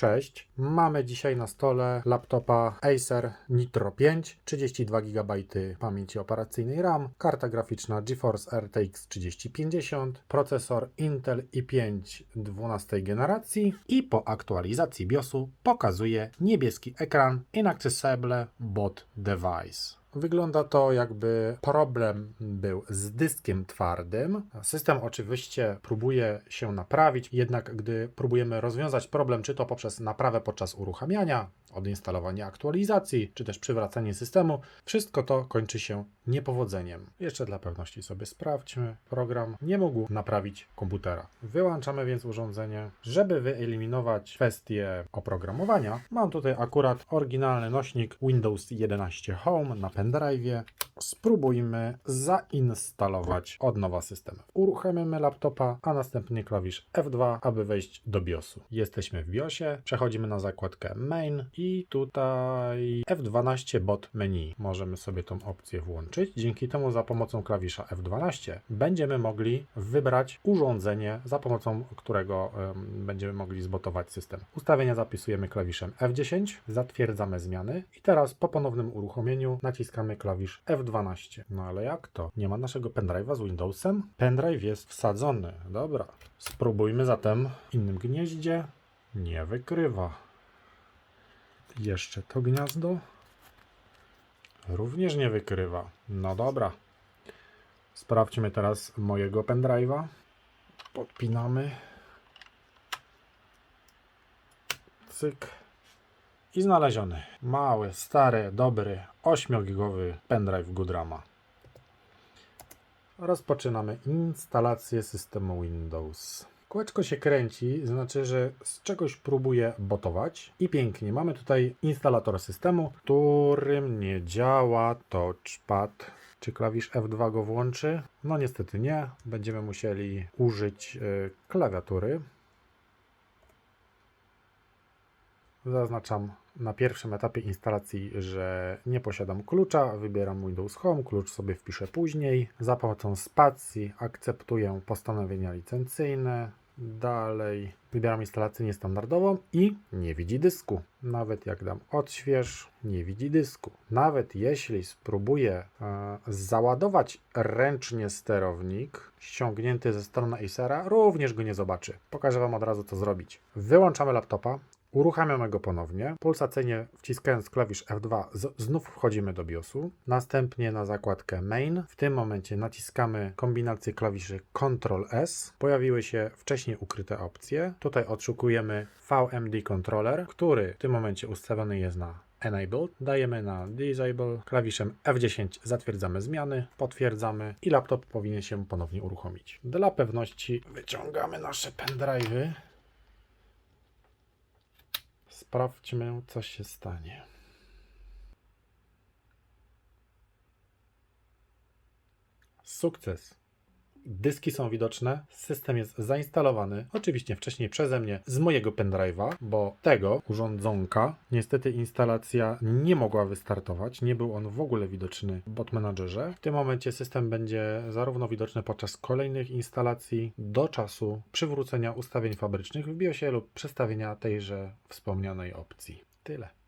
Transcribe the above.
Cześć. Mamy dzisiaj na stole laptopa Acer Nitro 5, 32 GB pamięci operacyjnej RAM, karta graficzna GeForce RTX 3050, procesor Intel i5 12 generacji i po aktualizacji BIOSu pokazuje niebieski ekran Inaccessible Bot Device. Wygląda to jakby problem był z dyskiem twardym. System oczywiście próbuje się naprawić, jednak gdy próbujemy rozwiązać problem, czy to poprzez naprawę podczas uruchamiania, odinstalowanie aktualizacji, czy też przywracanie systemu, wszystko to kończy się niepowodzeniem. Jeszcze dla pewności sobie sprawdźmy. Program nie mógł naprawić komputera. Wyłączamy więc urządzenie. Żeby wyeliminować kwestię oprogramowania, mam tutaj akurat oryginalny nośnik Windows 11 Home na pendrive'ie. Spróbujmy zainstalować od nowa system. Uruchomimy laptopa, a następnie klawisz F2, aby wejść do BIOSu. Jesteśmy w BIOSie, przechodzimy na zakładkę Main i tutaj F12 Bot Menu. Możemy sobie tą opcję włączyć. Dzięki temu za pomocą klawisza F12 będziemy mogli wybrać urządzenie, za pomocą którego em, będziemy mogli zbotować system. Ustawienia zapisujemy klawiszem F10, zatwierdzamy zmiany i teraz po ponownym uruchomieniu naciskamy klawisz F12. No ale jak to? Nie ma naszego pendrive'a z Windowsem? Pendrive jest wsadzony. Dobra. Spróbujmy zatem w innym gnieździe. Nie wykrywa. Jeszcze to gniazdo. Również nie wykrywa. No dobra. Sprawdźmy teraz mojego pendrive'a. Podpinamy. Cyk. I znaleziony. Mały, stary, dobry, 8-gigowy pendrive Goodrama. Rozpoczynamy instalację systemu Windows. Kółeczko się kręci, znaczy, że z czegoś próbuje botować. I pięknie, mamy tutaj instalator systemu, którym nie działa touchpad. Czy klawisz F2 go włączy? No niestety nie. Będziemy musieli użyć y, klawiatury. Zaznaczam na pierwszym etapie instalacji, że nie posiadam klucza. Wybieram Windows Home, klucz sobie wpiszę później. Za pomocą spacji akceptuję postanowienia licencyjne. Dalej wybieram instalację niestandardową i nie widzi dysku. Nawet jak dam odśwież, nie widzi dysku. Nawet jeśli spróbuję e, załadować ręcznie sterownik ściągnięty ze strony Acera, również go nie zobaczy. Pokażę Wam od razu co zrobić. Wyłączamy laptopa. Uruchamiamy go ponownie. Pulsacyjnie wciskając klawisz F2 z, znów wchodzimy do BIOSu. Następnie na zakładkę Main. W tym momencie naciskamy kombinację klawiszy Ctrl S. Pojawiły się wcześniej ukryte opcje. Tutaj odszukujemy VMD Controller, który w tym momencie ustawiony jest na Enabled. Dajemy na Disable. Klawiszem F10 zatwierdzamy zmiany, potwierdzamy i laptop powinien się ponownie uruchomić. Dla pewności wyciągamy nasze pendrive'y. Sprawdźmy, co się stanie. Sukces. Dyski są widoczne, system jest zainstalowany, oczywiście wcześniej przeze mnie z mojego pendrive'a, bo tego urządzonka niestety instalacja nie mogła wystartować, nie był on w ogóle widoczny w bot managerze. W tym momencie system będzie zarówno widoczny podczas kolejnych instalacji do czasu przywrócenia ustawień fabrycznych w BIOSie lub przestawienia tejże wspomnianej opcji. Tyle.